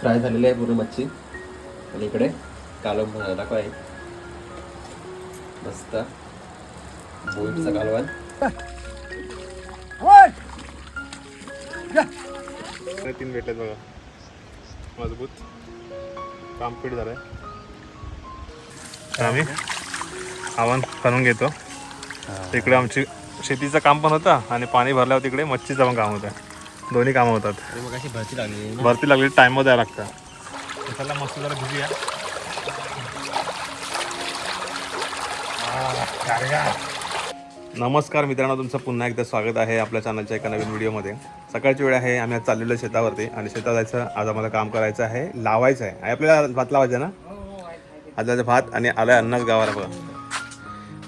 Fry झालेली आहे पूर्ण मच्छी. आणि इकडे कालवण दाखवा आहे मस्त. बोईटचा कालवण. तीन भेटलेत बघा. मजबूत. कामपीठ झालंय. तर आम्ही आव्हान करून घेतो. तिकडे आमची शेतीचं काम पण होतं आणि पाणी भरल्यावर तिकडे मच्छीचं पण काम होतं. दोन्ही कामं होतात. आणि मग अशी भरती लागली ना. भरती लागली टाइम द्यायला लागतं. त्याला मस्त जरा भिजूया नमस्कार मित्रांनो तुमचं पुन्हा एकदा स्वागत आहे आपल्या चॅनलच्या एका नवीन व्हिडिओमध्ये सकाळची वेळ आहे आम्ही आज चाललेलो आहे शेतावरती आणि शेतात जायचं आज आम्हाला काम करायचं आहे लावायचं आहे. आणि आपल्याला भात लावायचं ना? आज जायचं भात आणि आलाय अन्नाच गावाला बघा.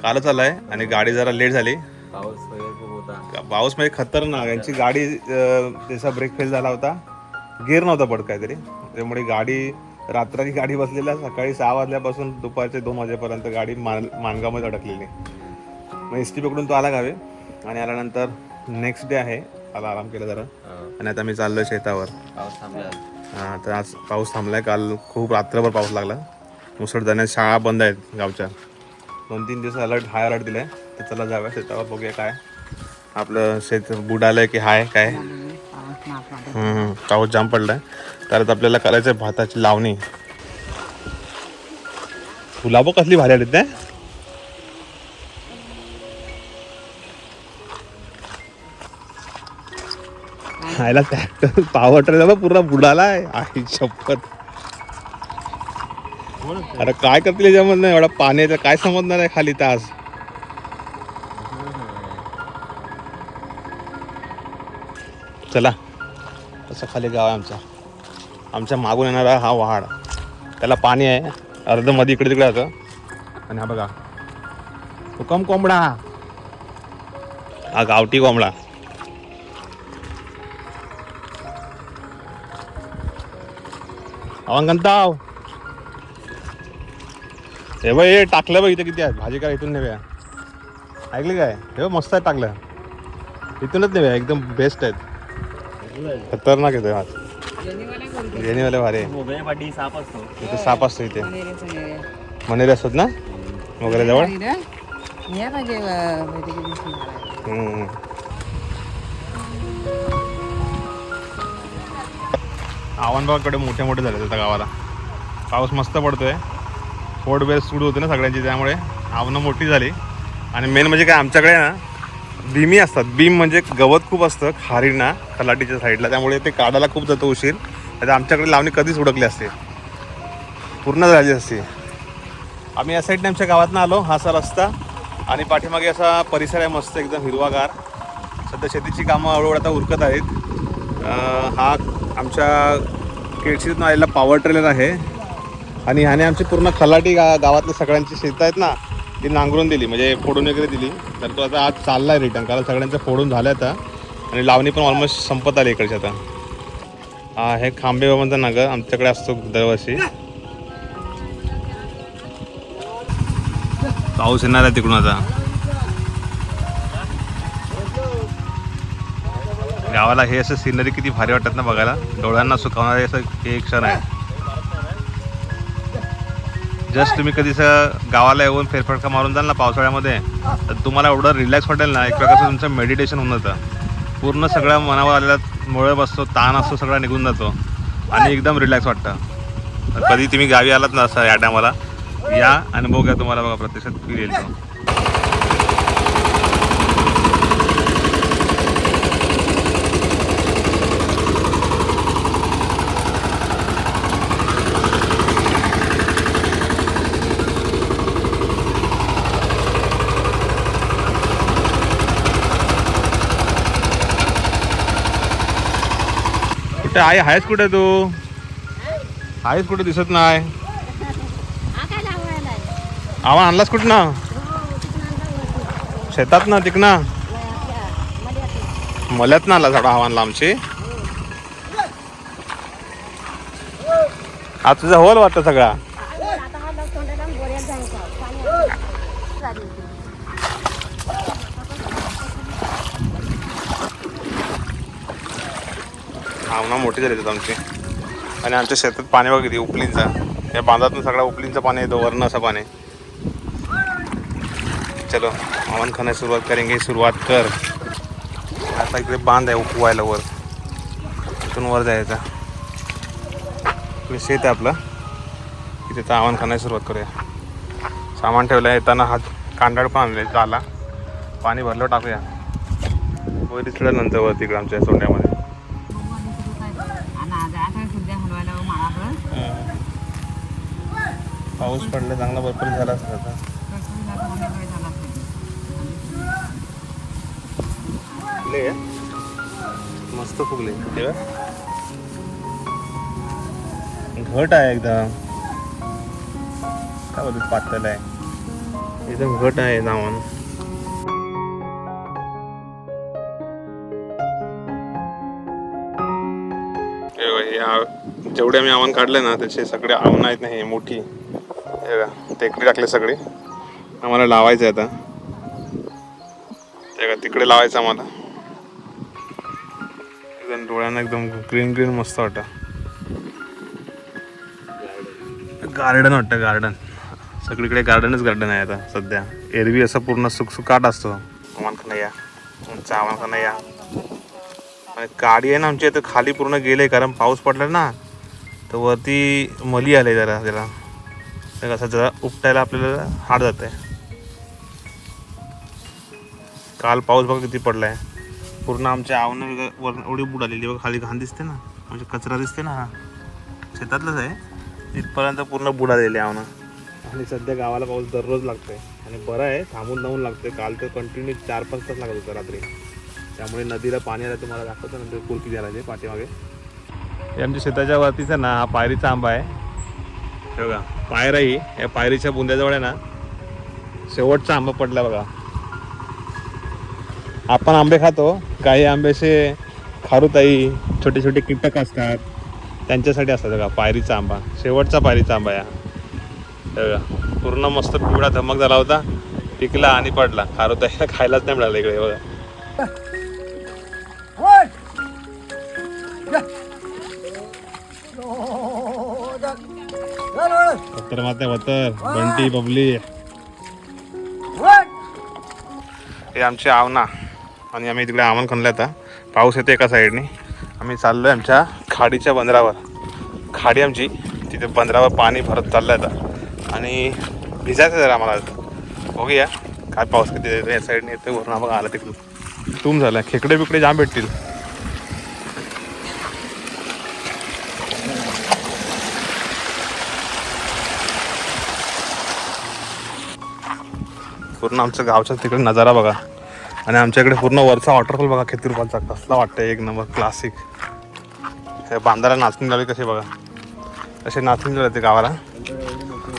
कालच आलाय आणि गाडी जरा लेट झाली. पाऊस पाऊस म्हणजे खतरनाक. यांची गाडी त्याचा ब्रेक फेल झाला होता गिअर नव्हता पडत काहीतरी. त्यामुळे गाडी रात्राची गाडी बसलेल्या सकाळी सहा वाजल्यापासून दुपारचे दोन वाजेपर्यंत गाडी मान मानगावमध्ये अडकलेली. मग एस टी पकडून तो आला गावी आणि आल्यानंतर नेक्स्ट डे आहे. आला आराम केला जरा. आणि आता मी चाललो शेतावर. पाऊस थांबला. हा, तर आज पाऊस थांबलाय. काल खूप रात्रभर पाऊस लागला. मुसळधाने शाळा बंद आहेत गावच्या. दोन तीन दिवस अलर्ट हाय अलर्ट दिलाय. तर चला जाऊया शेतावर बघूया काय आपलं शेत बुडालंय की हाय काय? हम्म, पाऊस जाम पडलाय. तर आता आपल्याला करायचं आहे भाताची लावणी. फुलाब कसली भारी आली ते? खायला ट्रॅक्टर पावर ट्रेलर पूर्ण बुडाला आहे शपथ. अरे काय करतील याच्यामधनं? एवढा पाण्याचा काय समजणार आहे खाली तास? चला. असं खाली गाव आहे आमचा. आमच्या मागून येणारा हा वहाड त्याला पाणी आहे. अर्धमध्ये इकडे तिकडे जातं. आणि हा बघा. हुकम कोंबडा हा. गावठी कोंबडा. अवंगंताव हे बघ हे टाकलं बघ इथे किती आहे. भाजी काय इथून नेव्या. ऐकली काय? हे मस्त आहे टाकलं. इथूनच नेव्या. एकदम बेस्ट आहेत. खतरनाक येतोय हात. जेनीवाले भारी आहे. साप असतो. इथे साप असतो इथे. मनेरे असतात ना? वगैरे जवळ. आव्हानबागाकडे मोठे मोठे झाले आता गावाला. पाऊस मस्त पडतोय. फोड बेस सुरू होते ना सगळ्यांची त्यामुळे आव्हानं मोठी झाली. आणि मेन म्हणजे काय आमच्याकडे ना बीमी असतात. बीम म्हणजे गवत खूप असतं खारीना खलाटीच्या साईडला. त्यामुळे ते काढायला खूप जातं उशीर. आता आमच्याकडे लावणी कधीच उडकली असते. पूर्ण झाली असते. आम्ही या साईडने आमच्या गावातनं आलो. हा असा रस्ता. आणि पाठीमागे असा परिसर आहे मस्त एकदम हिरवागार. सध्या शेतीची कामं हळूहळू आता उरकत आहेत. हा आमच्या केळशीतून आलेला पॉवर ट्रेलर आहे. आणि ह्याने आमची पूर्ण खलाटी गा गावातल्या सगळ्यांची शेतं आहेत ना ती नांगरून दिली म्हणजे फोडून वगैरे दिली. तर तो आता आज चालला आहे रिटर्न कारण सगळ्यांचं फोडून झालं आता. आणि लावणी पण ऑलमोस्ट संपत आली इकडची आता. हा हे खांबे बाबांचा नागर आमच्याकडे असतो दरवर्षी. पाऊस येणार आहे तिकडून आता. गावाला हे असं सिनरी किती भारी वाटतात ना बघायला. डोळ्यांना सुकावणारे असं हे एक क्षण आहे. जस्ट तुम्ही कधी असं गावाला येऊन फेरफटका मारून जाल ना पावसाळ्यामध्ये तर तुम्हाला एवढं रिलॅक्स वाटेल ना एक प्रकारचं तुमचं मेडिटेशन होऊन जातं. पूर्ण सगळ्या मनावर आलेला मुळे बसतो ताण असतो सगळा निघून जातो. आणि एकदम रिलॅक्स वाटतं. कधी तुम्ही गावी आलात ना असं या टायमाला या अनुभव घ्या तुम्हाला बघा प्रत्यक्षात फील येईल कुठे आहे आहेस कुठे तू? आहेस कुठे दिसत नाही? आवा आणलास कुठं ना शेतात ना तिकना मल्यात ना आला झाडा हवानला आमची. आज तुझा होल वाटतं सगळा. भावना मोठी झाली आहेत आमची. आणि आमच्या शेतात पाणी बघ किती उपलींचा. या बांधातून सगळा उपलींचं पाणी येतो वरण असं पाणी. चलो आवन खाण्यास सुरुवात करेंगे सुरुवात कर. आता इकडे बांध आहे उपवायला वर. इथून वर जायचा. इकडे शेत आहे आपलं. इथे तर आव्हान खाण्यास सुरुवात करूया. सामान ठेवलं येताना हात कांडाळ पण आणले झाला. पाणी भरलं टाकूया. वर दिसलं नंतर वर तिकडे आमच्या सोंड्यामध्ये. पाऊस पडला चांगला भरपूर झाला असता आता. झाला मस्त फुगले. ते घट आहे एकदम. काय बोलत पातळ आहे. एकदम घट आहे नावान. हे जेवढे आम्ही आव्हान काढले ना त्याचे सगळे आव्हान आहेत ना हे मोठी. टेकडी टाकले सगळे. आम्हाला लावायचं आहे आता. तिकडे लावायचं आम्हाला. एकदम डोळ्यांना एकदम ग्रीन ग्रीन मस्त वाटतं. गार्डन वाटतं गार्डन सगळीकडे गार्डनच गार्डन आहे आता सध्या. एरवी असं पूर्ण सुकसुकाट असतो. अमान या उंच अमान या आणि गाडी आहे ना आमची इथं खाली पूर्ण गेले कारण पाऊस पडला ना तर वरती मली आले जरा त्याला तर कसं जरा उपटायला आपल्याला हाड जात आहे. काल पाऊस बघा किती पडलाय. पूर्ण आमच्या आवनं वर एवढी बुडालेली बघा खाली घाण दिसते ना. म्हणजे कचरा दिसते ना हा. शेतातलंच आहे. तिथपर्यंत पूर्ण बुडालेली आवनं. आणि सध्या गावाला पाऊस दररोज लागतोय. आणि बरं आहे थांबून थांबून लागते काल तर कंटिन्यू चार पाच तास लागत होतं रात्री. त्यामुळे नदीला पाणी आलं तुम्हाला दाखवतो. नंतर कुलकी द्यायला ते पाठीमागे. हे आमच्या शेताच्या वरतीचं आहे ना हा पायरीचा आंबा आहे. हे बघा पायराई या पायरीच्या बुंद्याजवळ आहे ना शेवटचा आंबा पडला बघा. आपण आंबे खातो काही आंब्याचे खारुताई छोटे छोटे कीटक असतात त्यांच्यासाठी असतात बघा पायरीचा आंबा शेवटचा पायरीचा आंबा या. बघा पूर्ण मस्त पिवळा धमक झाला होता पिकला आणि पडला. खारुताईला खायलाच नाही मिळालं इकडे बघा. वतर माते वतर बंटी बबली. हे आमचे आवना. आणि आम्ही तिकडे आव्हान खणलं आता. पाऊस येतो एका साईडने. आम्ही चाललोय आमच्या खाडीच्या बंदरावर. खाडी आमची. तिथे बंदरावर पाणी भरत चाललं आता. आणि भिजायचं जरा आम्हाला बघूया. काय पाऊस किती या साईडने येतो वरून आम्हाला आला तिकडून. तुम झालं. खेकडे बिकडे जाम भेटतील. पूर्ण आमच्या गावच्या तिकडे नजारा बघा. आणि आमच्याकडे पूर्ण वरचा वॉटरफॉल बघा किती रुपयाचा कसला वाटतं एक नंबर क्लासिक हे बांधाला नाचणी लावली कशी बघा. असे नाचणी लावले गावाला.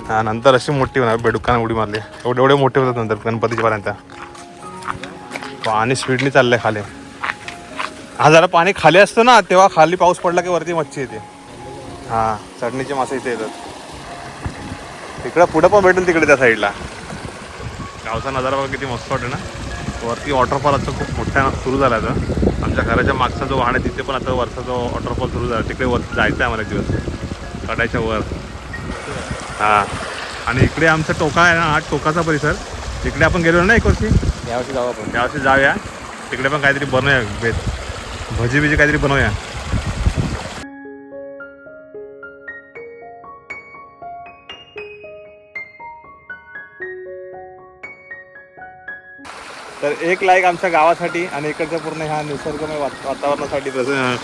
हा नंतर अशी मोठी होणार बेडुकानं उडी मारली. एवढे एवढे मोठे होतात नंतर गणपतीच्या पर्यंत पाणी स्पीडनी चाललंय खाली. हा जरा पाणी खाली असतं ना तेव्हा खाली पाऊस पडला की वरती मच्छी येते. हा चढणीचे मासे इथे येतात. तिकडं पुढं पण भेटेल तिकडे त्या साईडला गावचा नजारा बघा किती मस्त वाटते ना. वरती वॉटरफॉल आता खूप मोठ्या सुरू झाला आता. आमच्या घराच्या मागचा जो वाहन आहे तिथे पण आता वरचा जो वॉटरफॉल सुरू झाला तिकडे वर जायचं आहे आम्हाला एक दिवस. कडायच्या वर. हां. आणि इकडे आमचा टोका आहे ना हा टोकाचा परिसर. तिकडे आपण गेलो ना एक वर्षी? यावर्षी जाऊ आपण. त्यावर्षी जाऊया. तिकडे पण काहीतरी बनवूया भेट. भजी बिजी काहीतरी बनवूया. तर एक लाईक आमच्या गावासाठी आणि इकडच्या पूर्ण ह्या निसर्गमय वात- वातावरणासाठी तसं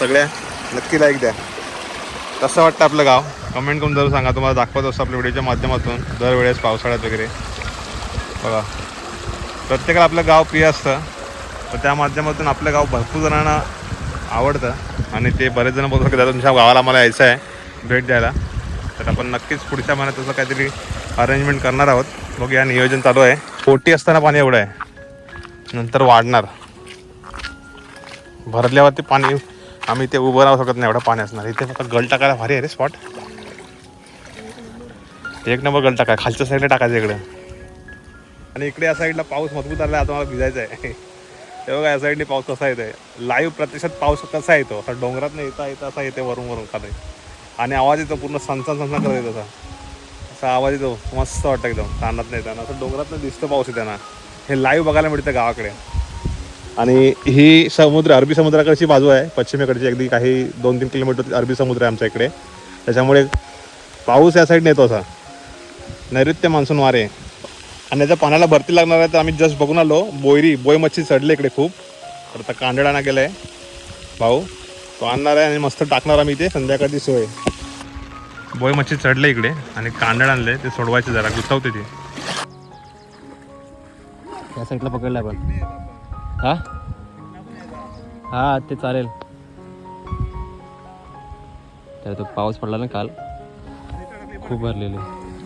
सगळ्या नक्की लाईक द्या. कसं वाटतं आपलं गाव? कमेंट करून जरूर सांगा. तुम्हाला दाखवत असतो आपल्या व्हिडिओच्या माध्यमातून दरवेळेस पावसाळ्यात वगैरे. बघा. प्रत्येकाला आपलं गाव प्रिय असतं. तर त्या माध्यमातून आपलं गाव भरपूर जणांना आवडतं. आणि ते बरेच जण बोलतात की दादा तुमच्या गावाला मला यायचं आहे. भेट द्यायला. तर आपण नक्कीच पुढच्या महिन्यात तसं काहीतरी अरेंजमेंट करणार आहोत. मग या नियोजन चालू आहे. पोटी असताना पाणी एवढं आहे. नंतर वाढणार. भरल्यावरती पाणी आम्ही ते उभं राहू शकत नाही एवढं पाणी असणार. इथे फक्त गळ टाकायला भारी आहे रे स्पॉट एक नंबर गळ टाकाय. खालच्या साईडला टाकायचं इकडे. आणि इकडे या साईडला पाऊस मजबूत आला आता मला भिजायचं आहे तेव्हा या साईडने पाऊस कसा येतोय. लाईव्ह प्रत्यक्षात पाऊस कसा येतो? असा डोंगरात नाही येता येता असा येते वरून वरून खाली. आणि आवाज येतो पूर्ण सनसन सनसन करत येतो असा. असा आवाज येतो मस्त वाटतं एकदम. कानात नाही येताना असं डोंगरात दिसतं पाऊस येताना. हे लाईव्ह बघायला मिळतं गावाकडे. आणि ही समुद्र अरबी समुद्राकडची बाजू आहे. पश्चिमेकडची अगदी काही दोन तीन किलोमीटर अरबी समुद्र आहे आमच्या इकडे. त्याच्यामुळे पाऊस या साईडने येतो असा. नैऋत्य मान्सून वारे. आणि याच्या पाण्याला भरती लागणार आहे तर आम्ही जस्ट बघून आलो. बोयरी बोय मच्छी चढले इकडे खूप. तर आता कांदळाना आहे भाऊ तो आणणार आहे आणि मस्त टाकणार आम्ही इथे. संध्याकाळची सोय. बोय मच्छी चढले इकडे आणि कांदळ आणले. ते सोडवायचे जरा गुंतवते ते. या साईडला पकडलं आपण. हा? हा ते चालेल. तर तो पाऊस पडला ना काल. खूप भरलेले.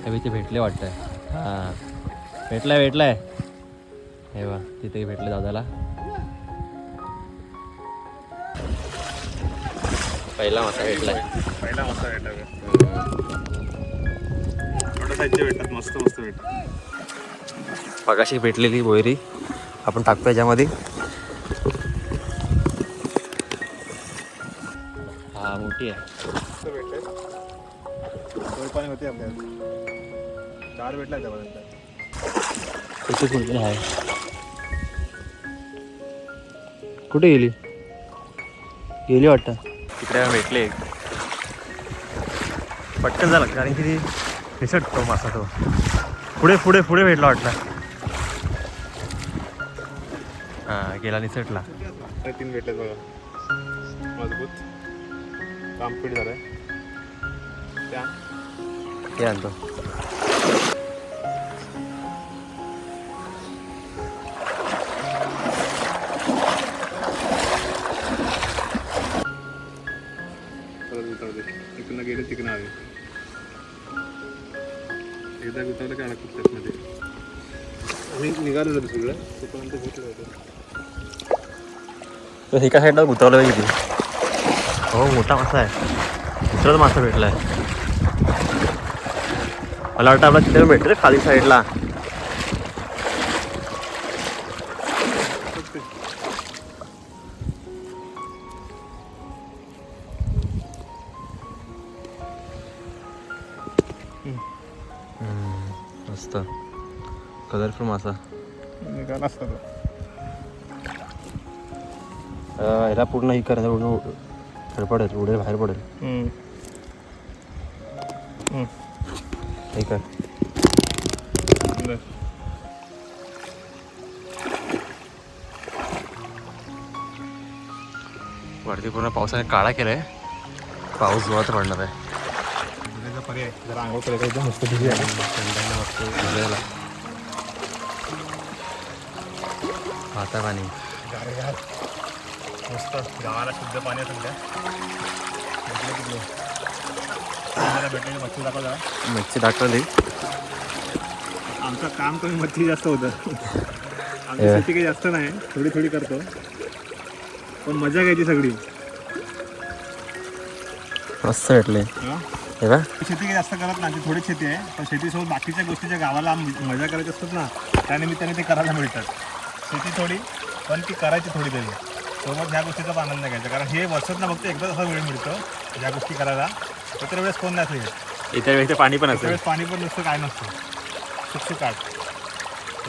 त्यावेळी भेटले वाटतंय. हां. भेटलाय भेटलाय. हे वा तिथे भेटले दादाला. पहिला मासा भेटलाय. पहिला मासा भेटला भेटतात मस्त मस्त भेटतात. पगाशी भेटलेली बोयरी आपण टाकतो याच्यामध्ये. हा मोठी आहे. पाणी होते आपल्याला. चार भेटला त्यापर्यंत. आहे. कुठे गेली? गेली वाटतं. तिकडे भेटले. पटकन झालं कारण की ती निसटतो मासा तो. पुढे पुढे पुढे भेटला वाटला. हां गेला निसटला तीन भेटलेत बघा मजबूत. कामपीट झालंय. त्या. ते आणतो. इकडनं गेले तिकडनं आले. एकदा गुंतवलं की खूप त्यातमध्ये आम्ही निघालेलो होतो सगळं तोपर्यंत भेटलं होतं. एका साईडला गुतावलं पाहिजे हो मोठा मासा आहे. दुसराच मासा भेटला आहे मला वाटतं आपला तिथे भेटतो खाली साईडला ह्याला पूर्ण ही करायचं पूर्ण फडफडेल उडेल बाहेर पडेल. हे कर. वरती पूर्ण पावसाने काळा केलाय. पाऊस जोरात पडणार आहे. पर्याय. जरा आंघोळ एकदम मस्त बिझी आहे. थंडाईनं वाटतो भिजायला आता पाणी. मस्त गावाला शुद्ध पाणी आहे सध्या. भेटले तिकडे. आम्हाला भेटलेली मच्छी दाखव जरा. मच्छी दाखवली. आमचं काम कमी मच्छी जास्त होतं. आमची. शेती काही जास्त नाही. थोडी थोडी करतो. पण मजा घ्यायची सगळी. मस्त भेटले. शेती काही जास्त करत नाही. थोडी शेती आहे. पण शेतीसोबत बाकीच्या गोष्टीच्या गावाला मजा करायची असतात ना त्यानिमित्ताने ते करायला मिळतात. शेती थोडी पण ती करायची थोडी तरी. सोबत ह्या गोष्टीचा आनंद घ्यायचा. कारण हे वर्षात ना फक्त एकदाच असा वेळ मिळतो ह्या गोष्टी करायला. इतर वेळेस कोण नाही असेल इतर वेळेस पाणी पण त्यावेळेस पाणी पण नसतं काय नसतं. सुकसुकाट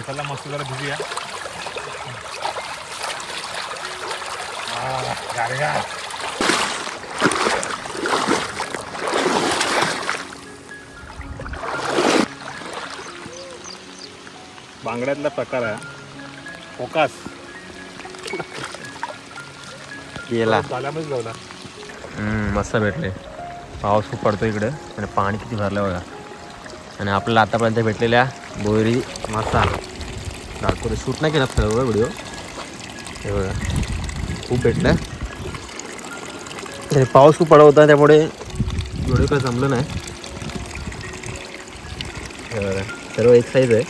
त्याला मस्त जरा भिजूया. आ, गारगार. बांगड्यातला प्रकार आहे. फोकास. झाल्यामुळेच गवला हम्म, मस्त भेटले. पाऊस खूप पडतो इकडे. आणि पाणी किती भरलं बघा. आणि आपल्याला आतापर्यंत भेटलेल्या बोयरी मासा. दाखवतो. शूट नाही केला सर्व व्हिडिओ. हे बघा. खूप भेटलं. आणि पाऊस खूप पडत होता त्यामुळे व्हिडिओ काय जमलं नाही. हे बघा. सर्व एक साईज आहे.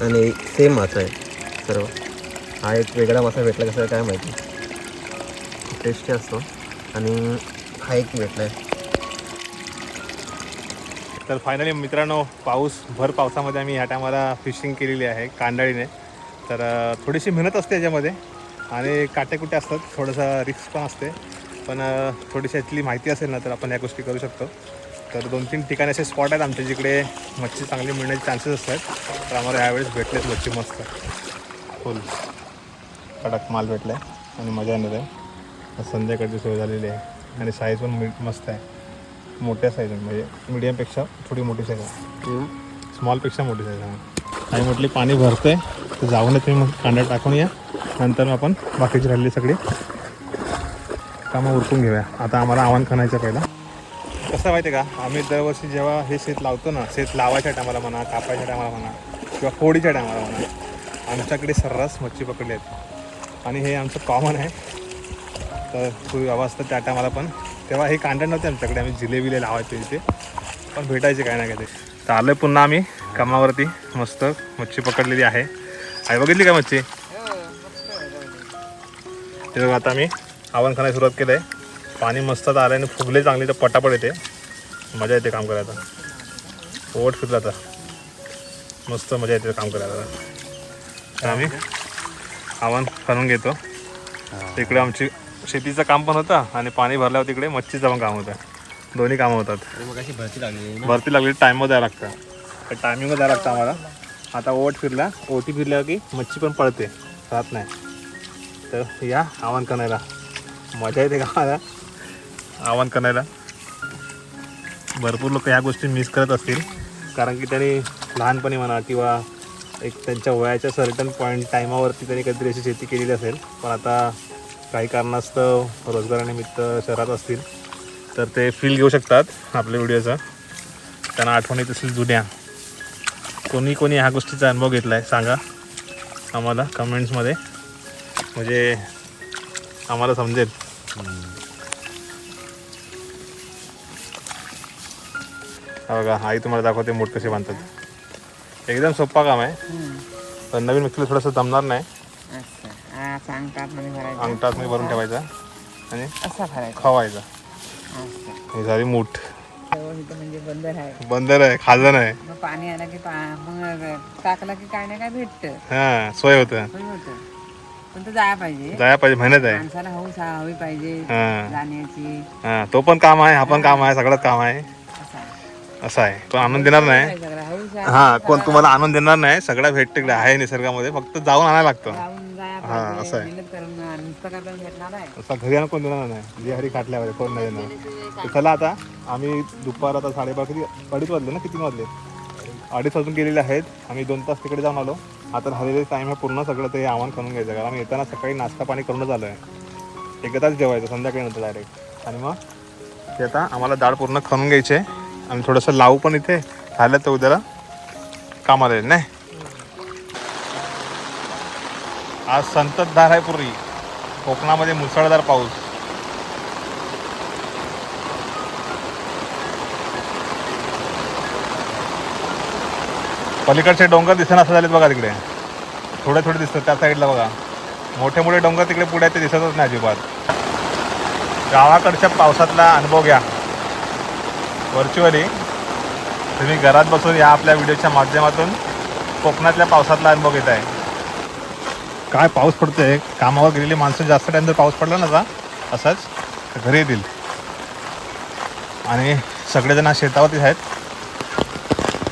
आणि सेम मासा आहे. सर्व. हा एक वेगळा मासा भेटला कसं काय माहिती. टेस्टी असतो. आणि हा एक भेटला आहे तर फायनली मित्रांनो पाऊस भर पावसामध्ये आम्ही ह्या टायमाला फिशिंग केलेली आहे कांदळीने तर थोडीशी मेहनत असते याच्यामध्ये. आणि काटेकुटे असतात थोडंसं रिक्स पण असते. पण थोडीशी यातली माहिती असेल ना तर आपण या गोष्टी करू शकतो. तर दोन तीन ठिकाणी असे स्पॉट आहेत आमच्या जिकडे मच्छी चांगली मिळण्याचे चान्सेस असतात. तर आम्हाला यावेळेस भेटलेत मच्छी मस्त. फुल. कडक माल भेटला आहे आणि मजा येणार आहे. संध्याकाळची सोय झालेली आहे. आणि साईज पण मी- मस्त आहे. मोठ्या साईज म्हणजे मीडियमपेक्षा थोडी मोठी साईज आहे. स्मॉलपेक्षा मोठी साईज आहे. आई म्हटली पाणी भरतंय. तर जाऊन तुम्ही मग. कांदा टाकून या. नंतर मग आपण बाकीची राहिली सगळी कामं उरकून घेऊया. आता आम्हाला आव्हान खाणायचं पहिला. कसं माहिती आहे का? आम्ही दरवर्षी जेव्हा हे शेत लावतो ना शेत लावायच्या टायमाला म्हणा कापायच्या टायमाला म्हणा किंवा फोडीच्या टायमाला म्हणा आमच्याकडे सर्रास मच्छी पकडली आहेत. आणि हे आमचं कॉमन आहे. तर पूर्वी अवस्था त्या टायमाला पण. तेव्हा हे कांदा नव्हते आमच्याकडे आम्ही जिलेबिले लावायचे इथे. पण भेटायचे काय ना काय ते तर आलोय पुन्हा आम्ही कामावरती. मस्त मच्छी पकडलेली आहे. आई बघितली का मच्छी? ते बघा आता आम्ही आव्हान खाण्यास सुरुवात केलं आहे पाणी मस्त आलं आलं आणि फुगले चांगले तर पटापट येते. मजा येते काम करायला. पोट फिरला आता. मस्त मजा येते काम करायला. तर आम्ही आव्हान करून घेतो. तिकडे आमची शेतीचं काम पण होतं आणि पाणी भरल्यावर तिकडे मच्छीचं पण काम होतं. दोन्ही कामं होतात. भरती लागली भरती लागली टाईमवर द्यायला लागतं. टायमिंगवर द्यायला लागतं आम्हाला. आता ओट फिरला ओटी फिरल्यावर की मच्छी पण पळते राहत नाही. तर या आव्हान करायला मजा येते गावाला आव्हान करायला भरपूर लोक या गोष्टी मिस करत असतील. कारण की त्यांनी लहानपणी म्हणा किंवा एक त्यांच्या वयाच्या सर्टन पॉईंट टायमावरती त्यांनी काहीतरी अशी शेती केलेली असेल. पण आता काही कारणास्तव रोजगारानिमित्त शहरात असतील तर ते फील घेऊ शकतात आपल्या व्हिडिओचा त्यांना आठवण येत असेल जुन्या. कोणी कोणी ह्या गोष्टीचा अनुभव घेतला आहे सांगा आम्हाला कमेंट्समध्ये म्हणजे आम्हाला समजेल. हा बघा आई तुम्हाला दाखवते मोठ कसे बांधतात. एकदम सोप्पा काम आहे. पण नवीन व्यक्तीला थोडंसं जमणार नाही. असं हा भरायचं. अंगठात मी भरून ठेवायचा आणि असा भरायचा. खवायचा. असं ही झाली मूठ. इथं म्हणजे बंदर आहे. बंदर आहे खाजन आहे. मग पाणी आलं की पा मग टाकलं की काय ना काय भेटतं. हां सोय होतं. पण होतं. पण तो जाया पाहिजे. जाया पाहिजे मेहनत आहे. माणसाला हौस हवी पाहिजे. हां. जाण्याची. हां तो पण काम आहे हा पण काम आहे सगळंच काम आहे. असा आहे. तो आनंद देणार नाही. हा कोण तुम्हाला आनंद देणार नाही. सगळं भेटते तिकडे आहे निसर्गामध्ये. फक्त जाऊन आणायला लागतं. हा, असं आहे. असा घरी आणून कोण देणार नाही. जे हरी खाटल्यावर कोण नाही देणार. चला आता आम्ही दुपार आता साडेबारा किती अडीच वाजले ना? किती वाजले? अडीच वाजून गेलेले आहेत. आम्ही दोन तास तिकडे जाऊन आलो. आता राहिलेले टाईम आहे पूर्ण सगळं ते आव्हान करून घ्यायचं. कारण आम्ही येताना सकाळी नाश्ता पाणी करूनच आलो आहे एकदाच जेवायचं संध्याकाळी नंतर डायरेक्ट आणि मग ते आता आम्हाला डाळ पूर्ण खाऊन घ्यायची. आहे आणि थोडंसं लावू पण इथे. झालं तर उद्याला कामाला येईल नाही? आज संततधार आहे पूर्वी. कोकणामध्ये मुसळधार पाऊस. पलीकडचे डोंगर दिसत असं झालेत बघा तिकडे. थोडे थोडे दिसतात त्या साईडला बघा. मोठे मोठे डोंगर तिकडे पुढे ते दिसतच नाही अजिबात. गावाकडच्या पावसातला अनुभव घ्या. व्हर्च्युअली तुम्ही घरात बसून या आपल्या व्हिडिओच्या माध्यमातून कोकणातल्या पावसातला अनुभव घेत आहे काय पाऊस पडतोय? कामावर गेलेली माणसं जास्त टाइम जर पाऊस पडला ना आता असाच घरी येतील. आणि सगळेजण शेतावरतीच आहेत.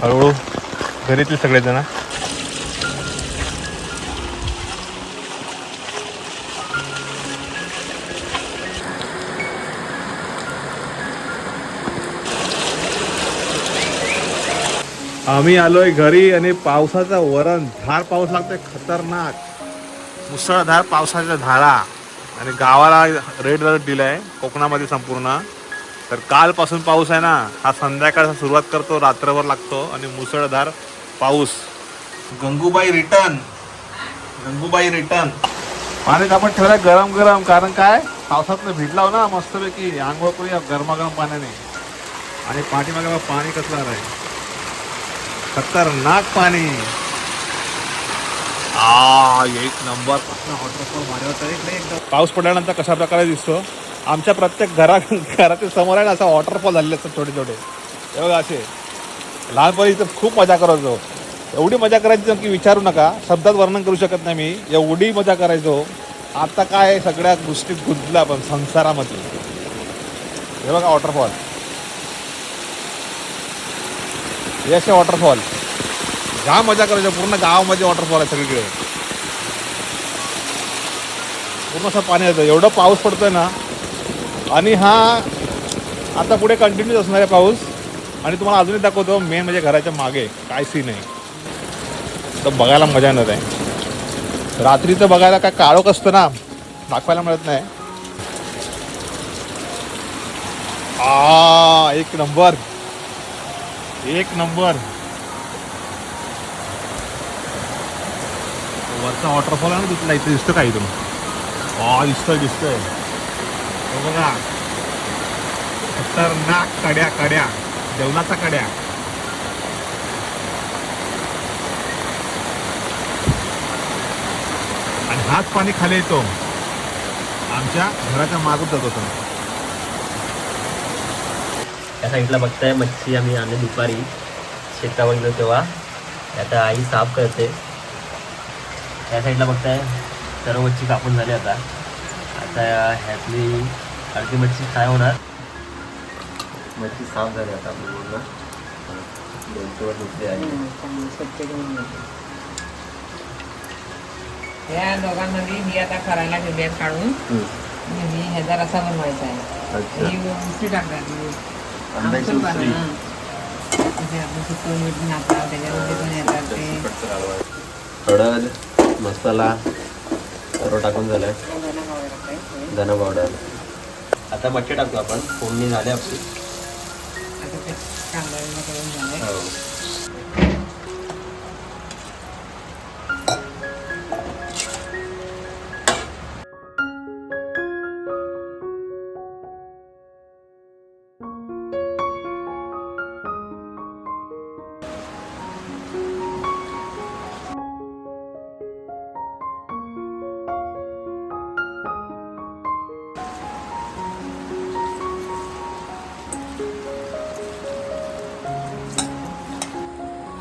हळूहळू घरी येतील सगळेजण. आम्ही आलोय घरी आणि पावसाचा वरण धार पाऊस लागतोय खतरनाक. मुसळधार पावसाच्या धारा आणि गावाला रेड अलर्ट दिलाय कोकणामध्ये संपूर्ण. तर कालपासून पाऊस आहे ना हा संध्याकाळचा सुरुवात करतो रात्रभर लागतो आणि मुसळधार पाऊस. गंगूबाई रिटर्न गंगूबाई रिटर्न पाणी आपण ठेवलाय गरम गरम कारण काय? पावसातनं भिडलाव ना मस्तपैकी. आंघोळ करूया गरमागरम पाण्याने. आणि पाठीमागे पाणी कसलं आहे. खतरनाक पाणी. आ एक नंबर. वॉटरफॉल भारी होता इकडे एकदम पाऊस पडल्यानंतर कशा प्रकारे दिसतो? आमच्या प्रत्येक घरा घरातील समोर आहे ना असा वॉटरफॉल झालेले असतात छोटे छोटे हे बघा असे. लहानपणी इथं खूप मजा करायचो. एवढी मजा करायची की विचारू नका. शब्दात वर्णन करू शकत नाही मी. एवढी मजा करायचो. आता काय सगळ्या गोष्टी गुंतल्या आपण संसारामध्ये. हे बघा वॉटरफॉल हे असे वॉटरफॉल जाम मजा करायचं पूर्ण गावामध्ये वॉटरफॉल आहे सगळीकडे. पूर्ण असं पाणी येतं. एवढं पाऊस पडतोय ना आणि हा आता पुढे कंटिन्यूच असणार आहे पाऊस. आणि तुम्हाला अजूनही दाखवतो मेन म्हणजे घराच्या मागे. काय सीन आहे? तर बघायला मजा येणार आहे. रात्रीचं बघायला काय काळोख असतं ना दाखवायला मिळत नाही. आ एक नंबर. एक नंबर. वरचा वॉटरफॉल आहे ना तिथला इथे दिसतं का इथून? हा दिसतोय दिसतोय. बघा. खतरनाक कड्या कड्या. जेवणाचा कड्या. आणि हाच पाणी खाली येतो. आमच्या घराच्या मागून जात होतो त्या साईडला बघताय मच्छी आम्ही आणली दुपारी. शेतावर गेलो तेव्हा. आता आई साफ करते. त्या साईडला बघताय सर्व मच्छी कापून झाली आता. आता ह्यातली अर्धी मच्छी फ्राय होणार? मच्छी साफ झाली आता दोनशेवर आहे. घेऊन येते. या दोघांमध्ये मी आता करायला आहेत काढून. मी ह्याचा रसा बनवायचा आहे. ही टाकतात मी. आंब्याची उसळी. हळद मसाला सर्व टाकून झालंय धना पावडर आता मच्छी टाकतो आपण फोडणी झाली आपली. हो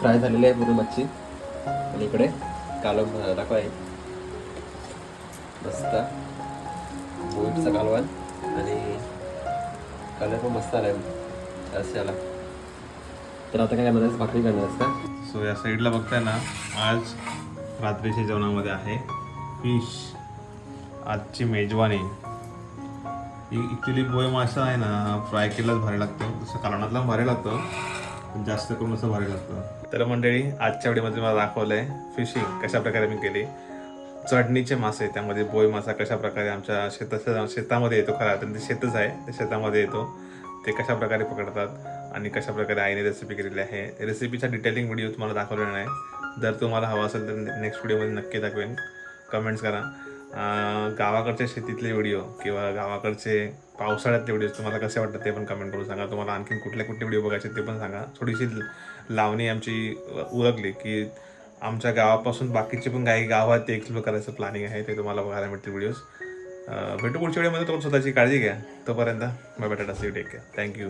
फ्राय झालेली आहे पूर्ण मच्छी. आणि इकडे कालवण दाखव आहे. मस्त. बोईटचा कालवण. आणि कलर पण मस्त आलाय. रस्त्याला तर आता काय करणार भाकरी करणार का? सो या साईडला बघताय ना आज रात्रीच्या जेवणामध्ये आहे फिश. आजची मेजवानी. ही ॲक्च्युली बोय मासा आहे ना फ्राय केलाच भारी लागतो. तसं कालवणातला भारी लागतो. जास्त करून असं भारी लागतं. तर मंडळी आजच्या व्हिडिओमध्ये मला दाखवलं आहे फिशिंग कशा प्रकारे मी केली. चढणीचे मासे त्यामध्ये बोय मासा कशा प्रकारे आमच्या शेताच्या शेतामध्ये येतो खरा तर ते शेतच आहे ते शेतामध्ये येतो. ते कशा प्रकारे पकडतात आणि कशा प्रकारे आईने रेसिपी केलेली आहे रेसिपीचा डिटेलिंग व्हिडिओ तुम्हाला दाखवलेला नाही. जर तुम्हाला हवा असेल तर नेक्स्ट व्हिडिओमध्ये नक्की दाखवेन. कमेंट्स करा. गावाकडच्या शेतीतले व्हिडिओ किंवा गावाकडचे पावसाळ्यातले व्हिडिओ तुम्हाला कसे वाटतात ते पण कमेंट करून सांगा. तुम्हाला आणखीन कुठले कुठले व्हिडिओ बघायचे ते पण सांगा. थोडीशी लावणी आमची उरकली की आमच्या गावापासून बाकीचे पण काही गाव आहेत ते एक्सप्लोर करायचं प्लॅनिंग आहे ते तुम्हाला बघायला मिळतील व्हिडिओज भेटू पुढच्या वेळेमध्ये तुम्ही स्वतःची काळजी घ्या. तोपर्यंत बाय बटाटा सी टेक केअर थँक्यू